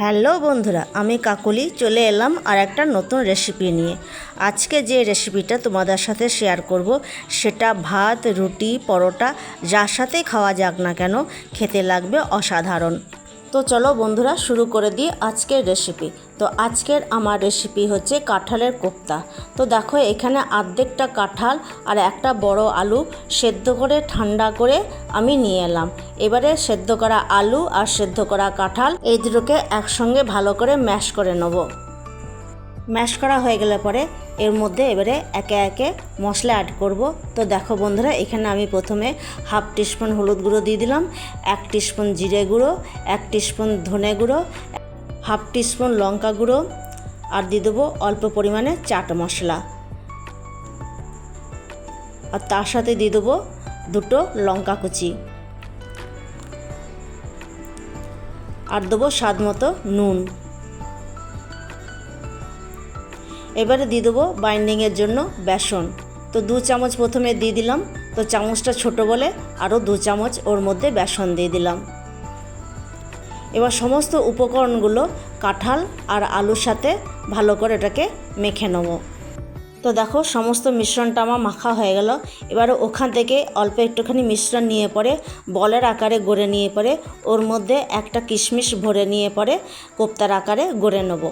Hello বন্ধুরা, আমি কাকুলি, চলে এলাম আর একটা নতুন রেসিপি নিয়ে। আজকে যে রেসিপিটা তোমাদের সাথে শেয়ার করব, সেটা ভাত, রুটি, পরোটা, যার সাথে খাওয়া যাক না কেন, খেতে লাগবে অসাধারণ। তো চলো বন্ধুরা শুরু করে দিই আজকের রেসিপি তো আজকের আমার রেসিপি হচ্ছে কাঁঠালের কোপ্তা। তো দেখো এখানে আর্ধেকটা কাঁঠাল আর একটা বড় আলু সেদ্ধ করে, ঠান্ডা করে আমি নিয়ে এলাম। এবারে সেদ্ধ করা আলু আর সেদ্ধ করা কাঁঠাল, এই দুটোকে একসঙ্গে ভালো করে ম্যাশ করে নেব। ম্যাশ করা হয়ে গেলে পরে এর মধ্যে এবারে একে একে মশলা অ্যাড করব। তো দেখো বন্ধুরা, এখানে আমি প্রথমে হাফ টিস্পুন হলুদ গুঁড়ো দিয়ে দিলাম, এক টিস্পুন জিরে গুঁড়ো, এক টিস্পুন ধনে গুঁড়ো হাফ টিস্পুন লঙ্কা গুঁড়ো, আর দিয়ে দেবো অল্প পরিমাণে চাট মশলা। আর তার সাথে দিয়ে দেবো দুটো লঙ্কা কুচি। আর দেবো স্বাদ মতো নুন। এবারে দিয়ে দেবো বাইন্ডিংয়ের জন্য বেসন। তো দু চামচ প্রথমে দিয়ে দিলাম। তো চামচটা ছোট বলে আরও দু চামচ ওর মধ্যে বেসন দিয়ে দিলাম। এবার সমস্ত উপকরণগুলো কাঁঠাল আর আলুর সাথে ভালো করে এটাকে মেখে নেব। তো দেখো সমস্ত মিশ্রণটা আমার মাখা হয়ে গেল। এবার ওখান থেকে অল্প একটুখানি মিশ্রণ নিয়ে পরে, বলের আকারে গড়ে নিয়ে পরে, ওর মধ্যে একটা কিশমিশ ভরে নিয়ে পরে কোপ্তার আকারে গড়ে নেব।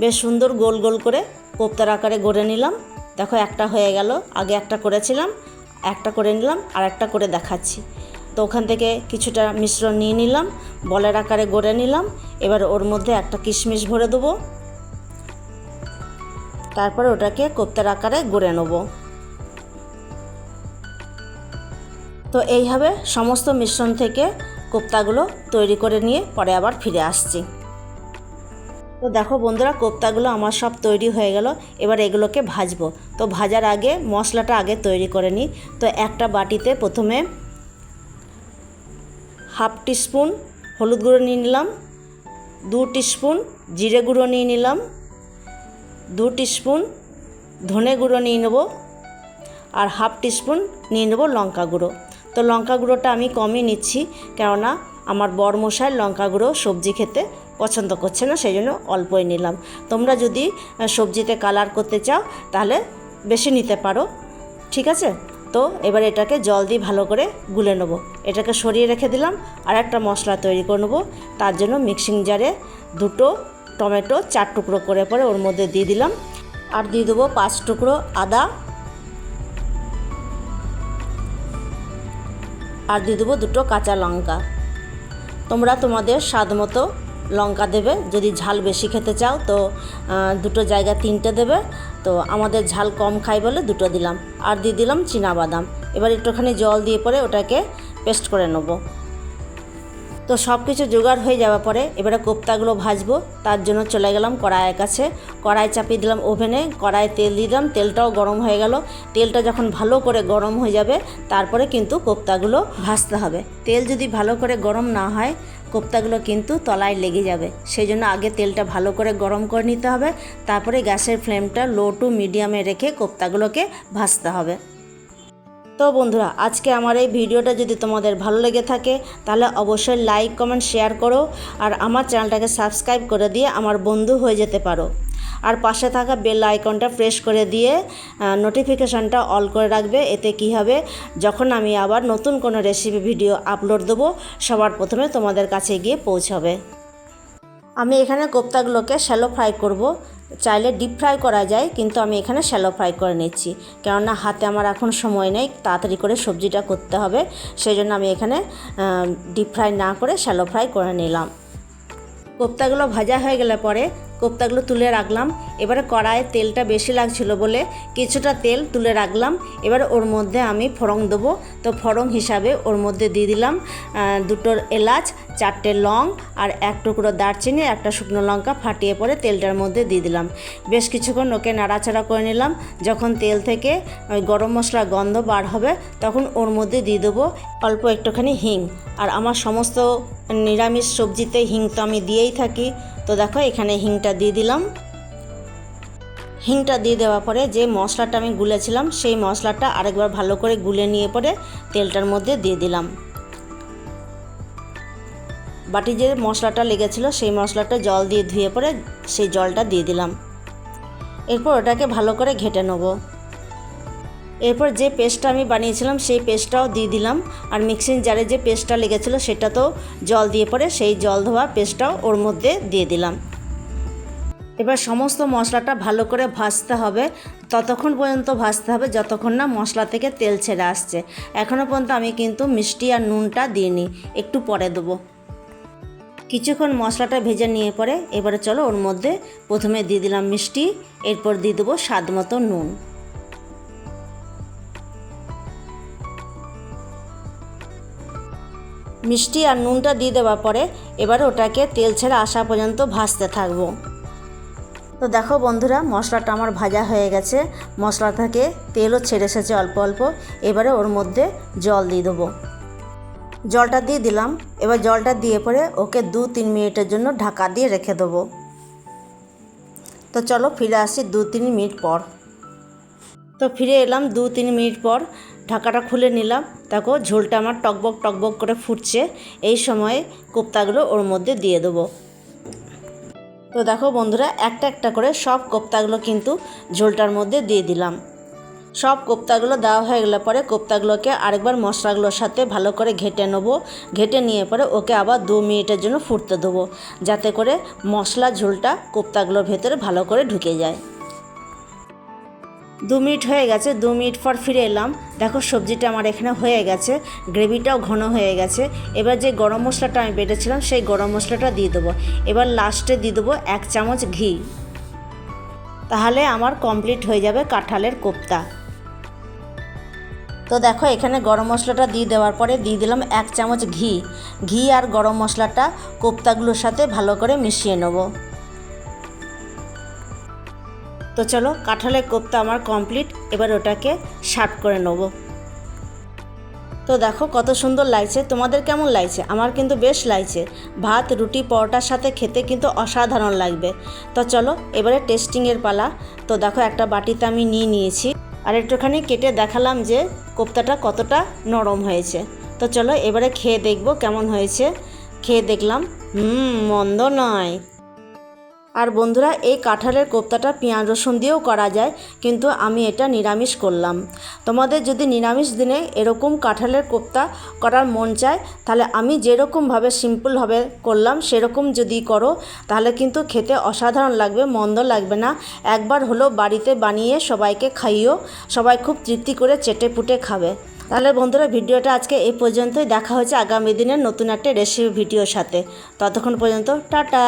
বেশ সুন্দর গোল গোল করে কোপ্তার আকারে গড়ে নিলাম। দেখো একটা হয়ে গেল, আগে একটা করেছিলাম, একটা করে নিলাম, আর একটা করে দেখাচ্ছি। তো ওখান থেকে কিছুটা মিশ্রণ নিয়ে নিলাম, বলের আকারে গড়ে নিলাম, এবার ওর মধ্যে একটা কিশমিশ ভরে দেবো। তারপরে ওটাকে কোপ্তার আকারে গড়ে নেব। তো এইভাবে সমস্ত মিশ্রণ থেকে কোপ্তাগুলো তৈরি করে নিয়ে পরে আবার ফিরে আসছি। তো দেখো বন্ধুরা, কোপ্তাগুলো আমার সব তৈরি হয়ে গেল। এবার এগুলোকে ভাজবো। তো ভাজার আগে মশলাটা আগে তৈরি করে নিই। তো একটা বাটিতে প্রথমে হাফ টিস্পুন হলুদ গুঁড়ো নিয়ে নিলাম, দু টিস্পুন জিরে গুঁড়ো নিয়ে নিলাম, দু টিস্পুন ধনে গুঁড়ো নিয়ে নেব আর হাফ টিস্পুন নিয়ে নেব লঙ্কা গুঁড়ো। তো লঙ্কা গুঁড়োটা আমি কমই নিচ্ছি, কেননা আমার বরমশাই লঙ্কা গুঁড়ো সবজি খেতে পছন্দ করছে না, সেই জন্য অল্পই নিলাম। তোমরা যদি সবজিতে কালার করতে চাও, তাহলে বেশি নিতে পারো। ঠিক আছে? তো এবার এটাকে জল দিয়ে ভালো করে গুলে নেব। এটাকে সরিয়ে রেখে দিলাম, আর একটা মশলা তৈরি করে নেব। তার জন্য মিক্সিং জারে দুটো টমেটো চার টুকরো করে পরে ওর মধ্যে দিয়ে দিলাম। আর দিয়ে দেবো পাঁচ টুকরো আদা। আর দিয়ে দেবো দুটো কাঁচা লঙ্কা। তোমরা তোমাদের স্বাদ মতো লঙ্কা দেবে। যদি ঝাল বেশি খেতে চাও, তো দুটো জায়গা তিনটে দেবে। তো, আমাদের ঝাল কম খাই বলে দুটো দিলাম। আর দিয়ে দিলাম বাদাম। এবার একটুখানি জল দিয়ে পরে ওটাকে পেস্ট করে নেব। তো সব কিছু জোগাড় হয়ে যাওয়ার পরে এবারে কোপ্তাগুলো ভাজবো, তার জন্য চলে গেলাম কড়াইয়ের কাছে। কড়াই চাপিয়ে দিলাম ওভেনে কড়াই তেল দিলাম, তেলটাও গরম হয়ে গেল। তেলটা যখন ভালো করে গরম হয়ে যাবে, তারপরে কিন্তু কোপ্তাগুলো ভাজতে হবে। তেল যদি ভালো করে গরম না হয়, কোপ্তাগুলো কিন্তু তলায় লেগে যাবে। সেই জন্য আগে তেলটা ভালো করে গরম করে নিতে হবে, তারপরে গ্যাসের ফ্লেমটা লো টু মিডিয়ামে রেখে কোপ্তাগুলোকে ভাজতে হবে। তো বন্ধুরা, আজকে আমার এই ভিডিওটা যদি তোমাদের ভালো লেগে থাকে, তাহলে অবশ্যই লাইক কমেন্ট শেয়ার করো আর আমার চ্যানেলটাকে সাবস্ক্রাইব করে দিয়ে আমার বন্ধু হয়ে যেতে পারো। আর পাশে থাকা বেল আইকনটা প্রেস করে দিয়ে নোটিফিকেশানটা অল করে রাখবে, এতে কি হবে? যখন আমি আবার নতুন কোনো রেসিপি ভিডিও আপলোড দেবো, সবার প্রথমে তোমাদের কাছে গিয়ে পৌঁছাবে। আমি এখানে কোপ্তাগুলোকে শ্যালো ফ্রাই করব। চাইলে ডিপ ফ্রাই করা যায়, কিন্তু আমি এখানে শ্যালো ফ্রাই করে নিচ্ছি। কেননা হাতে আমার এখন সময় নেই, তাড়াতাড়ি করে সবজিটা করতে হবে। সেই জন্য আমি এখানে ডিপ ফ্রাই না করে শ্যালো ফ্রাই করে নিলাম। কোপ্তাগুলো ভাজা হয়ে গেলে পরে কোপ্তাগুলো তুলে রাখলাম। এবারে কড়াইয়ে তেলটা বেশি লাগছিল বলে কিছুটা তেল তুলে রাখলাম। এবার ওর মধ্যে আমি ফড়ং দেবো। তো ফড়ং হিসাবে ওর মধ্যে দিয়ে দিলাম দুটো এলাচ, চারটে লং আর এক টুকরো দারচিনি, একটা শুকনো লঙ্কা ফাটিয়ে পরে তেলটার মধ্যে দিয়ে দিলাম। বেশ কিছুক্ষণ ওকে নাড়াচাড়া করে নিলাম। যখন তেল থেকে ওই গরম মশলা গন্ধ বার হবে, তখন ওর মধ্যে দিয়ে দেবো অল্প একটুখানি হিং। আর আমার সমস্ত নিরামিষ সবজিতে হিং তো আমি দিয়েই থাকি। তো দেখো এখানে হিংটা দিয়ে দিলাম। হিংটা দিয়ে দেওয়ার পরে যে মশলাটা আমি গুলেছিলাম, সেই মশলাটা আরেকবার ভালো করে গুলে নিয়ে পরে তেলটার মধ্যে দিয়ে দিলাম। বাটি যে মশলাটা লেগেছিলো, সেই মশলাটা জল দিয়ে ধুয়ে পরে সেই জলটা দিয়ে দিলাম। এরপর ওটাকে ভালো করে ঘেটে নেব। এরপর যে পেস্টটা আমি বানিয়েছিলাম, সেই পেস্টটাও দিয়ে দিলাম। আর মিক্সিং জারে যে পেস্টটা লেগেছিলো, সেটাতেও জল দিয়ে পরে সেই জল ধোয়া পেস্টটাও ওর মধ্যে দিয়ে দিলাম। এবার সমস্ত মশলাটা ভালো করে ভাজতে হবে। ততক্ষণ পর্যন্ত ভাজতে হবে, যতক্ষণ না মশলা থেকে তেল ছেড়ে আসছে। এখনও পর্যন্ত আমি কিন্তু মিষ্টি আর নুনটা দিইনি, একটু পরে দেবো। কিছুক্ষণ মশলাটা ভেজে নিয়ে পরে এবারে চলো ওর মধ্যে প্রথমে দিয়ে দিলাম মিষ্টি, এরপর দিয়ে দেবো স্বাদ মতো নুন। মিষ্টি আর নুনটা দিয়ে দেওয়ার পরে এবার ওটাকে তেল ছেড়ে আসা পর্যন্ত ভাজতে থাকব। তো দেখো বন্ধুরা, মশলাটা আমার ভাজা হয়ে গেছে। মশলা থেকে তেলও ছেড়ে এসেছে অল্প অল্প। এবারে ওর মধ্যে জল দিয়ে দেবো। জলটা দিয়ে দিলাম। এবার জলটা দিয়ে পরে ওকে দু তিন মিনিটের জন্য ঢাকা দিয়ে রেখে দেবো। তো চলো ফিরে আসি দু তিন মিনিট পর। তো ফিরে এলাম দু তিন মিনিট পর। ঢাকাটা খুলে নিলাম। দেখো ঝোলটা আমার টকবক টকবক করে ফুটছে। এই সময়ে কোপ্তাগুলো ওর মধ্যে দিয়ে দেবো। তো দেখো বন্ধুরা, একটা একটা করে সব কোপ্তাগুলো কিন্তু ঝোলটার মধ্যে দিয়ে দিলাম। সব কোপ্তাগুলো দেওয়া হয়ে গেলে পরে কোপ্তাগুলোকে আরেকবার মশলাগুলোর সাথে ভালো করে ঘেটে নেব। ঘেটে নিয়ে পরে ওকে আবার দু মিনিটের জন্য ফুটতে দেবো, যাতে করে মশলা ঝোলটা কোপ্তাগুলোর ভেতরে ভালো করে ঢুকে যায়। দু মিনিট হয়ে গেছে, দু মিনিট পর ফিরে এলাম। দেখো, সবজিটা আমার এখানে হয়ে গেছে, গ্রেভিটাও ঘন হয়ে গেছে। এবার যে গরম মশলাটা আমি বেটেছিলাম, সেই গরম মশলাটা দিয়ে দেবো। এবার লাস্টে দিয়ে দেবো এক চামচ ঘি। তাহলে আমার কমপ্লিট হয়ে যাবে কাঁঠালের কোপ্তা। তো দেখো, এখানে গরম মশলাটা দিয়ে দেওয়ার পরে দিয়ে দিলাম এক চামচ ঘি। ঘি আর গরম মশলাটা কোপ্তাগুলোর সাথে ভালো করে মিশিয়ে নেব। তো চলো কাঁঠালের কোপ্তা আমার কমপ্লিট এবার ওটাকে সার্ভ করে নেব। তো দেখো কত সুন্দর লাগছে, তোমাদের কেমন লাগছে? আমার কিন্তু বেশ লাগছে। ভাত, রুটি, পরোটার সাথে খেতে কিন্তু অসাধারণ লাগবে। তো চলো এবারে টেস্টিংয়ের পালা। তো দেখো একটা বাটিতে আমি নিয়ে নিয়েছি, আর একটুখানি কেটে দেখালাম যে কোপ্তাটা কতটা নরম হয়েছে। তো চলো এবারে খেয়ে দেখব কেমন হয়েছে। খেয়ে দেখলাম, হুম, মন্দ নয়। আর বন্ধুরা, এই কাঁঠালের কোপ্তাটা পেঁয়াজ রসুন দিয়েও করা যায়, কিন্তু আমি এটা নিরামিষ করলাম। তোমাদের যদি নিরামিষ দিনে এরকম কাঁঠালের কোপ্তা করার মন চায়, তাহলে আমি যেরকমভাবে সিম্পলভাবে করলাম, সেরকম যদি করো, তাহলে কিন্তু খেতে অসাধারণ লাগবে, মন্দ লাগবে না। একবার হলো বাড়িতে বানিয়ে সবাইকে খাইও, সবাই খুব তৃপ্তি করে চেটে পুটে খাবে। তাহলে বন্ধুরা, ভিডিওটা আজকে এই পর্যন্তই। দেখা হচ্ছে আগামী দিনের নতুন একটা রেসিপি ভিডিওর সাথে। ততক্ষণ পর্যন্ত, টাটা!